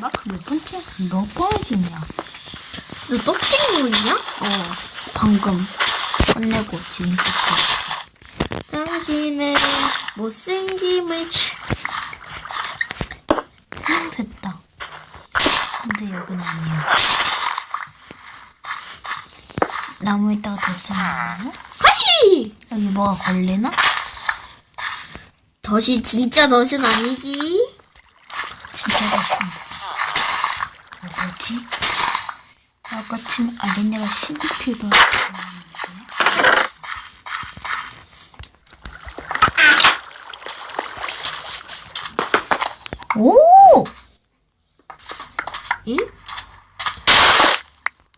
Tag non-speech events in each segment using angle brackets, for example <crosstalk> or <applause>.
몇 번째? 몇 번째냐? 너떡 찍고 있냐? 어, 방금 끝내고 지금 찍고. 당신의 못생김을 치... 음, 됐다. 근데 여긴 아니야. 나무 있다가 다시 나오나? 하이! 여기 뭐가 걸리나? 덫이 진짜 덫은 아니지? 진짜 됐습니다. 뭐지? 아까 지금 아니 내가 12kg 오! 응?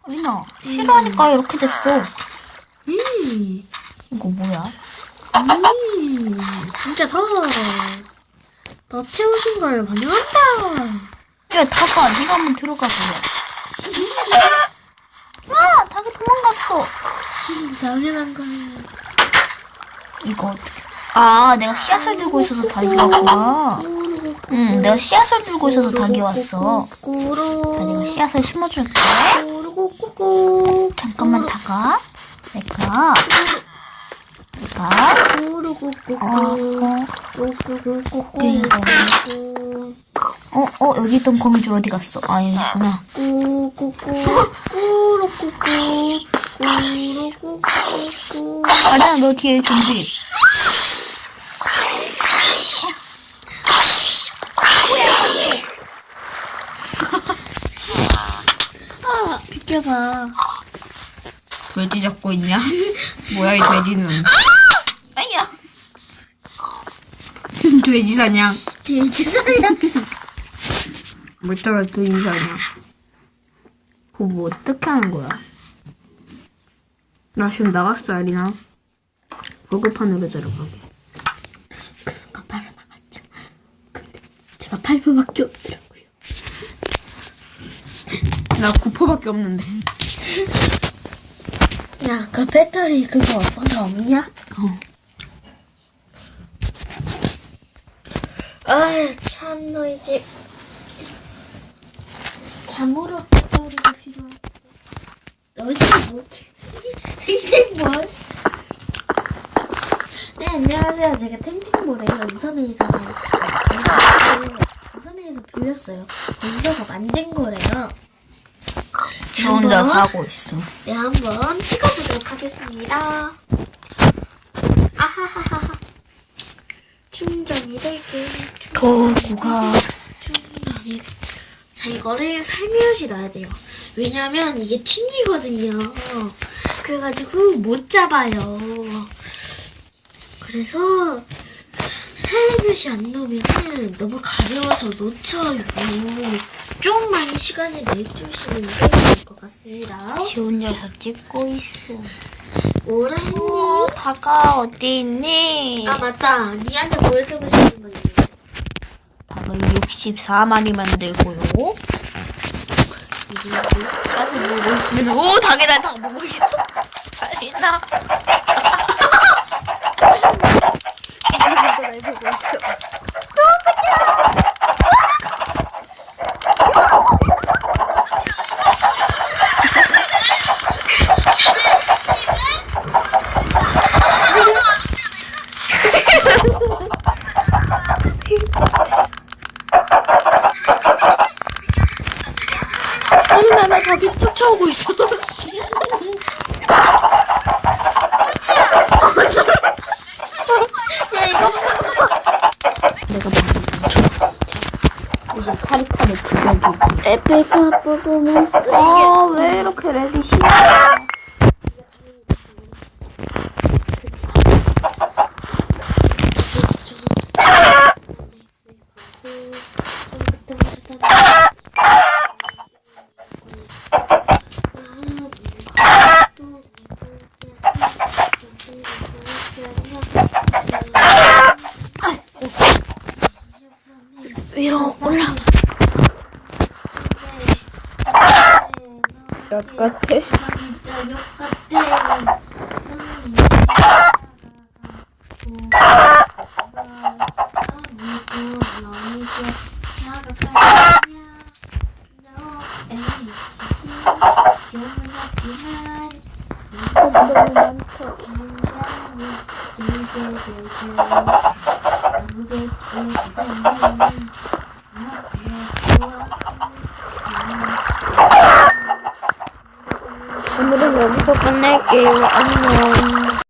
아니나 싫어하니까 이렇게 됐어. 음, 이거 뭐야? 음, 진짜 더, 더 채우신 걸 환영한다. 야 닭아 네가 한번 들어가 보래. <laughs> 아 닭이 도망갔어. 음, 당연한 거예요. 이거 어떻게? 아 내가 씨앗을 들고 있어서 닭이 왔구나. 응 내가 씨앗을 들고 있어서 닭이 왔어. 나 내가 씨앗을 심어줄게. 잠깐만 닭아. 내가. 어, 꾸꾸꾸꾸. 어, 어, 여기 있던 거미줄 어디 갔어? 아, 여기 있구나. <laughs> 꾸루꾸꾸. 꾸루꾸꾸. 아니야, 너 뒤에 좀비. 아, 비켜봐. 돼지 잡고 있냐? 뭐야, 이 돼지는. 아야! 돼지 사냥. 돼지 살려. 멀쩡한 돼지 사냥. 뭐 어떻게 하는 거야? 나 지금 나갔어, 아리나. 버그판으로 들어가게. 아까 발을 나갔죠. 근데 제가 8분밖에 없더라고요. 나 9%밖에 없는데. 야, 아까 배터리 그거 아빠가 없냐? 어. 아유, 참, 너 이제. 잠으로 뭘? 네, 안녕하세요. 제가 탱탱볼에요. 우선회에서. 우선회에서 빌렸어요. 거기서 만든 거래요. 저 혼자 한번 가고 있어. 네, 한번 찍어보도록 하겠습니다. 아하하하. 충전이 될게. 도구가. 충전이. 자, 이거를 살며시 놔야 돼요. 왜냐면 이게 튕기거든요. 그래가지고 못 잡아요. 그래서 살며시 안 놓으면 너무 가벼워서 놓쳐요. 좀 많이 시간을 내주시는 게 좋을 것 같습니다. 지 혼자서 찍고 있어. 뭐라 했니? 어, 다가 어디 있니? 아 맞다 니한테 보여주고 싶은 거 있는데 닭을 64마리 만들고요. 오 날닭 보고 있어. 달리나? 아니 나나 거기 쫓아오고 있어 야 이거 내가 봐도 이제 차례차례 죽여주고. 에페카 부수모스 아, 왜 이렇게 레디 싫어? 위로 올라. 역 같아. Thank you. 많다.